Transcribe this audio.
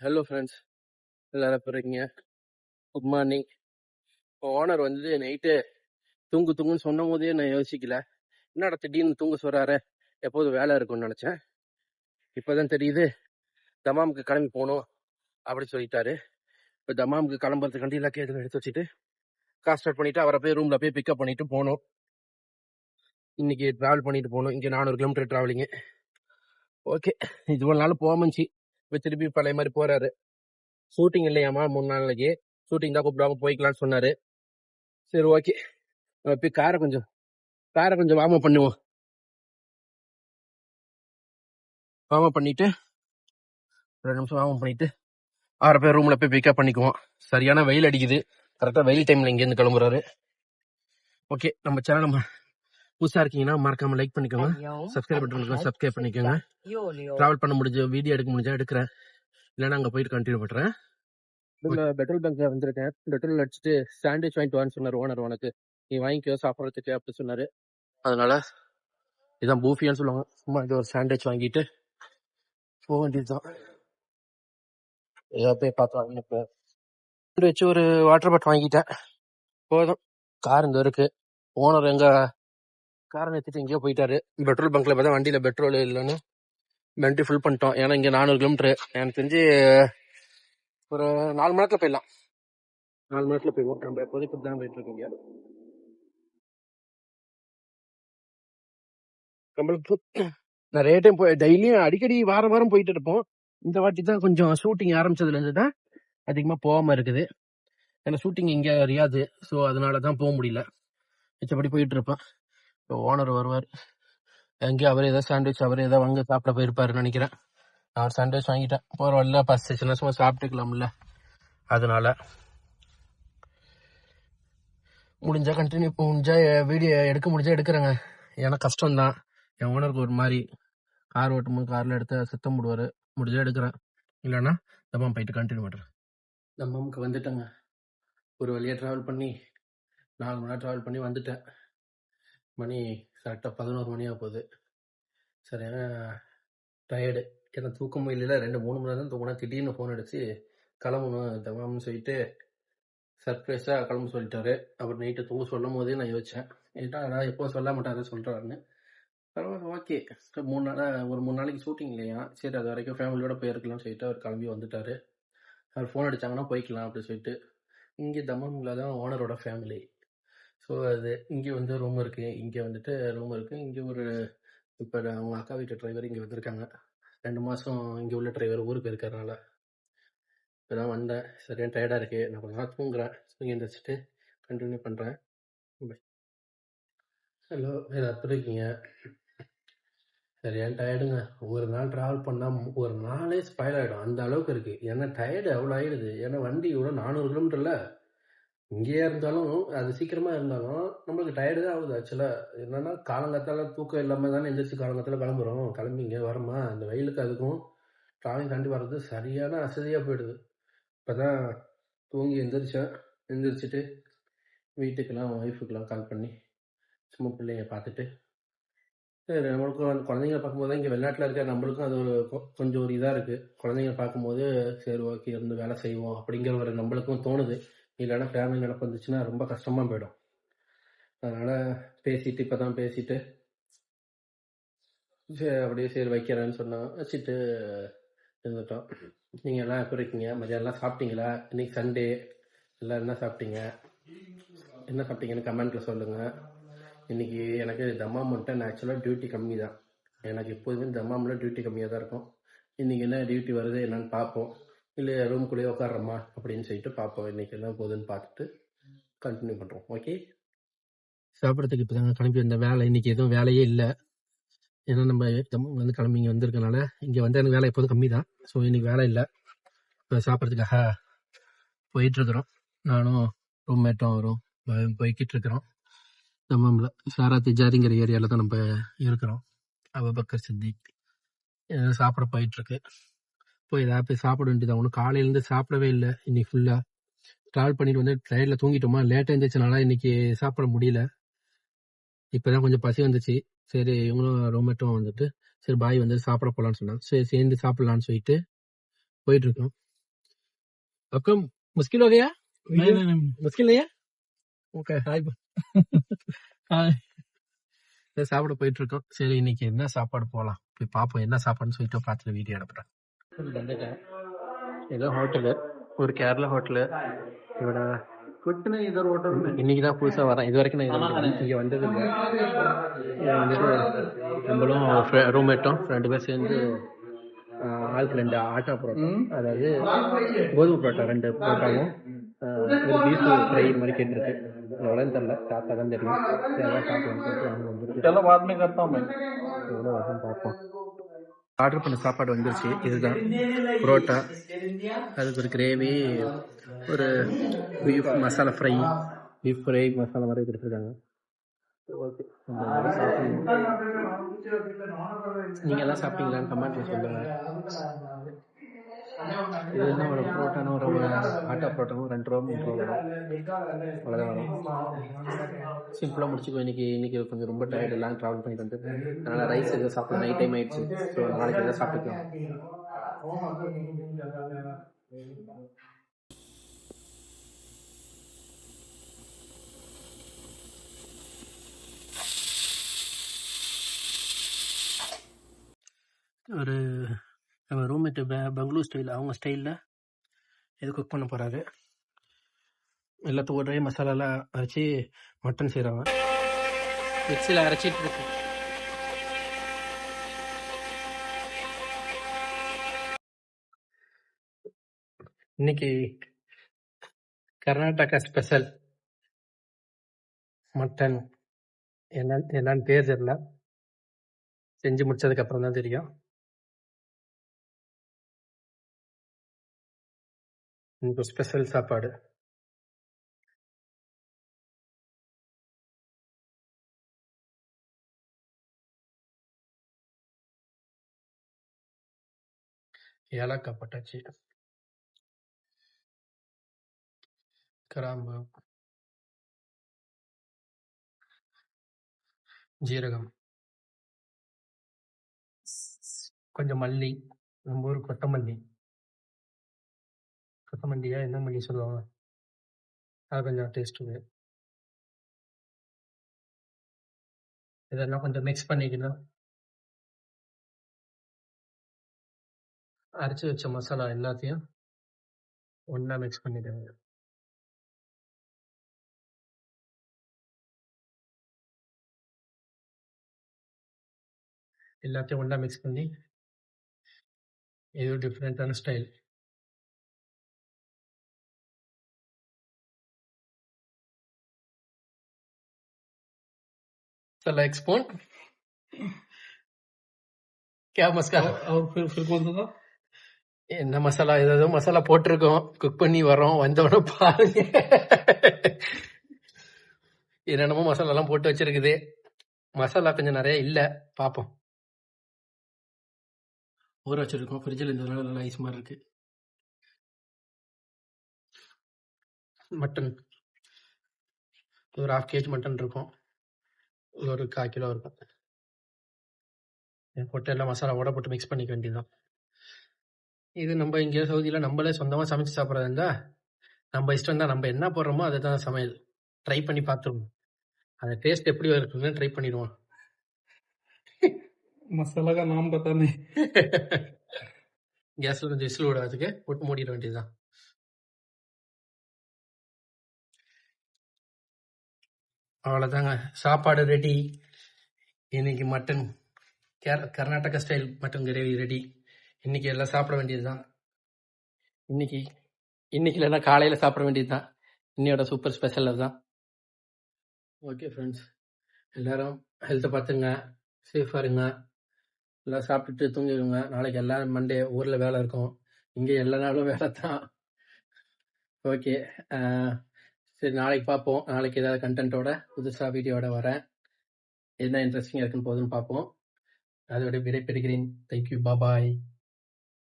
Hello friends எல்லாரும் எப்படி இருக்கீங்க குட் மார்னிங் ஓனர் வந்து நைட்டு தூங்கு தூங்குன்னு சொன்ன போதே நான் யோசிக்கல. என்னடா திடீர்னு தூங்க சொல்றாரு? எப்போதும் வேலை இருக்கும்னு நினச்சேன். இப்போ தான் தெரியுது. தமாமுக்கு கிளம்பி போகணும் அப்படி சொல்லிட்டாரு. இப்போ தமாமுக்கு கிளம்புறதுக்காண்டி எல்லா கேட்டு எடுத்து வச்சுட்டு கார் ஸ்டார்ட் அவரை போய் ரூமில் போய் பிக்கப் பண்ணிட்டு போகணும். இன்னைக்கு ட்ராவல் பண்ணிட்டு போகணும். இங்கே நானூறு கிலோமீட்டர் ட்ராவலிங்கு ஓகே இது ஒரு நாள் போமஞ்சி இப்போ திருப்பி பழைய மாதிரி போறாரு. ஷூட்டிங் இல்லையாம்மா மூணு நாளைக்கு. ஷூட்டிங் தான் கூப்பிடுவாங்க போய்க்கலாம்னு சொன்னாரு. சரி ஓகே போய் காரை கொஞ்சம் காரை கொஞ்சம் வார்ம் பண்ணுவோம். வார்ம் பண்ணிட்டு ரெண்டு நிமிஷம் வார்ம் பண்ணிட்டு ஆறு பேர் ரூம்ல போய் பிக்கப் பண்ணிக்குவோம். சரியான வெயில் அடிக்குது. கரெக்டாக வெயில் டைம்ல இங்கேருந்து கிளம்புறாரு. ஓகே நம்ம சேனல் நம்ம புதுசா இருக்கீங்கன்னா மறக்காம லைக் பண்ணிக்கோங்க. சப்ஸ்கிரைப் பண்ணிக்கோங்க. சப்ஸ்கிரைப் பண்ணிக்கோங்க டிராவல் பண்ண முடிஞ்ச வீடியோ எடுக்க முடிஞ்சா எடுக்கிறேன். இல்லைன்னா அங்கே போயிட்டு கண்டினியூ பண்ணுறேன் பெட்ரோல் பங்க்ல வந்திருக்கேன். பெட்ரோல் அடிச்சுட்டு சாண்ட்விச் வாங்கிட்டு வான்னு சொன்னார் ஓனர் உனக்கு. நீ வாங்கிக்கோ சாப்பிட்றதுக்கு அப்படி சொன்னாரு. அதனால இதான் பூஃபியான்னு சொல்லுவாங்க. சும்மா இது ஒரு சாண்ட்விச் வாங்கிட்டு போக வேண்டியதுதான். ஏதோ போய் பார்த்து இப்போ. சாண்ட்விச் ஒரு வாட்டர் பாட்டில் வாங்கிட்டேன். போதும். கார் இங்கே இருக்கு. ஓனர் எங்க காரை நிறுத்திட்டு எங்கேயோ போயிட்டாரு. பெட்ரோல் பங்க்ல பார்த்தா வண்டியில பெட்ரோல் இல்லைன்னு வண்டி ஃபுல் பண்ணிட்டோம். ஏன்னா இங்கே நானூறு கிலோமீட்டர். எனக்கு தெரிஞ்சு ஒரு நாலு மணி நேரத்தில் போயிடலாம். நாலு மணி நேரத்தில் போயிடுவோம். நம்ம எப்போதைக்கு தான் போயிட்டு இருக்கீங்க நம்மளுக்கு நிறைய டைம் போய் டெய்லியும் அடிக்கடி வாரம் வாரம் போயிட்டு இருப்போம். இந்த வாட்டி தான் கொஞ்சம் ஷூட்டிங் ஆரம்பிச்சதுல இருந்து தான் அதிகமாக போகாம இருக்குது. ஏன்னா ஷூட்டிங் இங்கே ரியாது ஸோ அதனால தான் போக முடியல. மிச்சப்படி போயிட்டு இருப்பேன் ஓனர் வருவார். எங்கேயும் அவர் ஏதாவது சாண்ட்விச் அவர் ஏதாவது வாங்க சாப்பிட போயிருப்பாருன்னு நினைக்கிறேன். நான் சாண்ட்விச் வாங்கிட்டேன். போகிற வழியில் பசிச்சுன்னா சும்மா சாப்பிட்டுக்கலாம்ல. அதனால முடிஞ்சா கண்டினியூ முடிஞ்சா வீடியோ எடுக்க முடிஞ்சா எடுக்கிறேங்க. ஏன்னா கஷ்டம்தான். என் ஓனருக்கு ஒரு மாதிரி கார் ஓட்டும்போது காரில் எடுத்து சுத்தம் போடுவார். முடிஞ்சா எடுக்கிறேன். இல்லைன்னா தம்மாம் போயிட்டு கண்டினியூ பண்ணுறேன் தம்மாமுக்கு வந்துட்டேங்க. ஒரு வழியாக ட்ராவல் பண்ணி நாலு மணி நேரம் ட்ராவல் பண்ணி வந்துட்டேன். மணி கரெக்டாக பதினோரு மணியாக போகுது. சரியான டயர்டு ஏன்னா தூக்கம் இல்லைல்ல. ரெண்டு மூணு மணி நேரம் தூக்கினா திடீர்னு ஃபோன் அடிச்சு கிளம்பணும் தமாம்னு சொல்லிட்டு சர்ப்ரைஸாக கிளம்ப சொல்லிட்டாரு. அவர் நைட்டு தூங்க சொல்லும் போதே நான் யோசித்தேன் ஏன்னா நான் எப்போ சொல்ல மாட்டாரு சொல்கிறாருன்னு பரவாயில்ல ஓகே மூணு நாள் ஒரு மூணு நாளைக்கு ஷூட்டிங் இல்லையா? சரி அது வரைக்கும் ஃபேமிலியோட போயிருக்கலாம்னு சொல்லிட்டு அவர் கிளம்பி வந்துட்டாரு. அவர் ஃபோன் அடிச்சாங்கன்னா போய்க்கலாம் அப்படின்னு சொல்லிட்டு. இங்கே தமம்ல தான் ஓனரோட ஃபேமிலி ஸோ அது இங்கே வந்து ரூம் இருக்கு. இங்கே வந்துட்டு ரூம் இருக்கு. இங்கே ஒரு இப்போ அவங்க அக்கா வீட்டு டிரைவர் இங்கே வந்திருக்காங்க. ரெண்டு மாதம் இங்கே உள்ள டிரைவர் ஊருக்கு இருக்கிறனால இப்போ தான் வந்தேன். சரியான டயர்டாக இருக்கு? நான் கொஞ்சம் நாள் தூங்குறேன். தூங்கி எழுந்திரிச்சிட்டு கண்டினியூ பண்ணுறேன் ஹலோ எப்படி இருக்கீங்க? சரியான டயர்டுங்க ஒரு நாள் ட்ராவல் பண்ணால் ஒரு நாளே ஸ்பைல் ஆகிடும் அந்த அளவுக்கு இருக்குது ஏன்னா டயர்டு அவ்வளோ ஆகிடுது ஏன்னா வண்டி இவ்வளோ நானூறு கிலோமீட்டர்ல இங்கேயே இருந்தாலும் அது சீக்கிரமா இருந்தாலும் நம்மளுக்கு டயர்டு தான் ஆகுது ஆக்சுவலா. என்னன்னா காலங்காத்தால தூக்கம் இல்லாமல் தானே எந்திரிச்சு காலங்காத்தால கிளம்புறோம். கிளம்பி இங்கே வரமா அந்த வெயிலுக்கு அதுக்கும் டிராவலிங் தாண்டி வர்றது சரியான அசதியாக போயிடுது. இப்போ தான் தூங்கி எந்திரிச்சேன். எந்திரிச்சிட்டு வீட்டுக்கெல்லாம் ஒய்ஃபுக்கெல்லாம் கால் பண்ணி சும்மா பிள்ளைங்க பார்த்துட்டு. சரி நம்மளுக்கும் அந்த குழந்தைங்கள பார்க்கும்போது தான் இங்கே வெளிநாட்டில் இருக்க நம்மளுக்கும் அது ஒரு கொ- கொஞ்சம் ஒரு இதாக இருக்குது குழந்தைங்கள பார்க்கும்போது சரி ஓகே இருந்து வேலை செய்வோம் அப்படிங்கிற ஒரு நம்மளுக்கும் தோணுது. இல்லைன்னா ஃபேமிலி நடப்பு வந்துச்சுன்னா ரொம்ப கஷ்டமாக போயிடும். அதனால் பேசிட்டு இப்போ தான் பேசிட்டு சரி அப்படியே சரி வைக்கிறேன்னு சொன்னோம் வச்சுட்டு இருந்துட்டோம். நீங்கள் எல்லாம் எப்படி இருக்கீங்க? மதியானம்லாம் சாப்பிட்டீங்களா? இன்னைக்கு சண்டே எல்லாம் என்ன சாப்பிட்டீங்க? என்ன சாப்பிட்டீங்கன்னு கமெண்ட்ல சொல்லுங்கள் இன்னைக்கு எனக்கு தம்மாம் மட்டும் ஆக்சுவலாக டியூட்டி கம்மி தான் எனக்கு எப்போதுமே தம்மாமில் டியூட்டி கம்மியாக தான் இருக்கும். இன்னைக்கு என்ன டியூட்டி வருது என்னன்னு பார்ப்போம். இல்லை ரூம்குள்ளேயே உட்காடுறோமா அப்படின்னு சொல்லிட்டு பார்ப்போம் இன்னைக்கு என்ன போகுதுன்னு பார்த்துட்டு கண்டினியூ பண்ணுறோம் ஓகே சாப்பிட்றதுக்கு இப்போ தாங்க கிளம்பி வந்த வேலை இன்னைக்கு எதுவும் வேலையே இல்லை. ஏன்னா நம்ம வந்து கிளம்பி இங்கே வந்திருக்கனால இங்கே வந்து எனக்கு வேலை எப்போதும் கம்மி தான் ஸோ இன்னைக்கு வேலை இல்லை. இப்போ சாப்பிட்றதுக்காக போயிட்டுருக்குறோம் நானும் ரூம்மேட்டும் வரும் போய்கிட்டு இருக்கிறோம். நம்ம சாரா திஜாரிங்கிற ஏரியாவில் தான் நம்ம இருக்கிறோம். அபபக்கர் சித்திக். சாப்பிட போயிட்டுருக்கு போய் ஏதாவது போய் சாப்பிட வேண்டியது? ஒன்றும் காலையிலேருந்து சாப்பிடவே இல்லை. இன்னைக்கு ஃபுல்லாக ட்ராவல் பண்ணிட்டு வந்து ட்ரெயினில் தூங்கிட்டோமா? லேட்டாக இருந்துச்சுனால இன்னைக்கு சாப்பிட முடியல. இப்போதான் கொஞ்சம் பசி வந்துச்சு. சரி இவங்களும் ரொமேட்டோ வந்துட்டு சரி பாய் வந்து சாப்பிட போகலான்னு சொன்னாங்க. சரி சேர்ந்து சாப்பிடலான்னு சொல்லிட்டு போயிட்டு இருக்கோம் அப்புறம் முஸ்கில் வகையா முஸ்கில்லையா ஓகே ஹாய் சாப்பிட போயிட்டு இருக்கோம் சரி இன்னைக்கு என்ன சாப்பாடு போகலாம் போய் பார்ப்போம் என்ன சாப்பாடுன்னு சொல்லிட்டு பார்த்துட்டு வீடியோ அனுப்புறேன். வந்துட்டேன் ஏதோ ஹோட்டலு ஒரு கேரளா ஹோட்டலு. இவட குட்டுன்னு ஏதோ ஹோட்டல் இன்னைக்கு தான் புதுசாக வரேன். இது வரைக்கும் நான் இங்கே வந்தது இல்லை வந்துட்டு நம்மளும் ரூம்மேட்டும் ரெண்டு பேர் சேர்ந்து ஆளுக்கு ரெண்டு ஆட்டா புரோட்டா. அதாவது கோதுமை புரோட்டா ரெண்டு பரோட்டாவும் ஒரு பீஃப் ஃப்ரை மாதிரி கேட்டிருக்கு. எவ்வளோன்னு தெரில தாத்தா தான் தெரியும். எவ்வளோ சாப்பிடலாம் எவ்வளோ வருதுன்னு பார்ப்போம். ஆர்டர் பண்ண சாப்பாடு வந்துருச்சு. இதுதான் புரோட்டா. அதுக்கு ஒரு கிரேவி ஒரு beef masala fry beef fry masala மாதிரி கொடுத்துருக்காங்க. ஓகே. நீங்கள் எல்லாம் சாப்பிட்டீங்களான்னு கமெண்ட்ல சொல்லுங்க. இது என்ன ஒரு புரோட்டான ஒரு ஆட்டா புரோட்டாவும் ரெண்டு ரூபா மூணு ரூபா வரும். அவ்வளோதான் வரும். சிம்பிளாக முடிச்சுக்கோ இன்னைக்கு இன்னைக்கு கொஞ்சம் ரொம்ப டயர்டு லாங் ட்ராவல் பண்ணிட்டு வந்து அதனால் ரைஸ் எதுவும் சாப்பிட நைட் டைம் ஆயிடுச்சு. ஸோ நாளைக்கு எதாவது சாப்பிட்டுக்கலாம். ஒரு நம்ம ரூம்மேட்டு பெ பெங்களூர் ஸ்டைல் அவங்க ஸ்டைலில் இது குக் பண்ண போகிறாரு எல்லாத்துக்கும் ஒரே மசாலாலாம் அரைச்சி மட்டன் செய்கிறாங்க மிக்சியில் அரைச்சிட்டு இருக்கு. இன்னைக்கு கர்நாடகா ஸ்பெஷல் மட்டன் என்ன என்னன்னு பேர் தெரியல. செஞ்சு முடிச்சதுக்கு அப்புறம் தான் தெரியும். இன்னைக்கு ஸ்பெஷல் சாப்பாடு ஏலக்காய் போட்டாச்சு கிராம்பு ஜீரகம் கொஞ்சம் மல்லி நம்ம ஊர் கொத்தமல்லி கொத்தமல்லியா என்ன பண்ணி சொல்லுவாங்க? அது கொஞ்சம் டேஸ்ட்டு இதெல்லாம் கொஞ்சம் மிக்ஸ் பண்ணிக்கணும். அரைச்சி வச்ச மசாலா எல்லாத்தையும் ஒன்றா மிக்ஸ் பண்ணிடுங்க. எல்லாத்தையும் ஒன்றா மிக்ஸ் பண்ணி இது டிஃப்ரெண்ட்டான ஸ்டைல் चला एक स्पून क्या मस्का और फिर फिर कौन सा था என்ன மசாலா ஏதாவது மசாலா போட்டிருக்கோம் குக் பண்ணி வரோம் வந்தவொடனே பாருங்க என்னென்னமோ மசாலா எல்லாம் போட்டு வச்சிருக்குது மசாலா கொஞ்சம் நிறைய இல்ல பாப்போம் ஊற வச்சிருக்கோம் ஃப்ரிட்ஜில் இருந்ததுனால நல்லா ஐஸ் மாதிரி இருக்கு மட்டன் ஒரு ஹாஃப் கேஜி மட்டன் இருக்கும் இது ஒரு கால் கிலோ இருக்கும். போட்டு மசாலா மசாலாவோட போட்டு மிக்ஸ் பண்ணிக்க வேண்டியதுதான். இது நம்ம இங்கே சவுதியில் நம்மளே சொந்தமாக சமைச்சு சாப்பிட்றது இருந்தால் நம்ம இஷ்டம் தான் நம்ம என்ன போடுறோமோ அதுதான் சமையல். ட்ரை பண்ணி பார்த்துருவோம். அந்த டேஸ்ட் எப்படி இருக்குன்னு ட்ரை பண்ணிடுவோம். மசாலாக்கா நாம் பார்த்தானே கேஸில் கொஞ்சம் விசில் விடாதுக்கு போட்டு மூடிட வேண்டியதுதான். அவ்வளோதாங்க சாப்பாடு ரெடி இன்னைக்கு mutton கேர Karnataka style mutton gravy ready இன்னைக்கு எல்லாம் சாப்பிட வேண்டியதுதான். இன்னைக்கு இன்னைக்கு இல்லைன்னா காலையில் சாப்பிட வேண்டியதுதான். இன்னையோட சூப்பர் ஸ்பெஷல் அதுதான். ஓகே ஃப்ரெண்ட்ஸ் எல்லாரும் ஹெல்த்தை பார்த்துங்க. சேஃபாக இருங்க. எல்லாம் சாப்பிட்டுட்டு தூங்கிடுங்க. நாளைக்கு எல்லாரும் மண்டே ஊரில் வேலை இருக்கும். இங்கே எல்லா நாளும் வேலை தான் ஓகே சரி நாளைக்கு பார்ப்போம். நாளைக்கு ஏதாவது கண்டென்ட்டோட புதுசாக வீடியோட வரேன். என்ன இன்ட்ரெஸ்டிங்காக இருக்குன்னு போதுன்னு பார்ப்போம். அதோட விடைபெறுகிறேன். தேங்க்யூ பாபாய்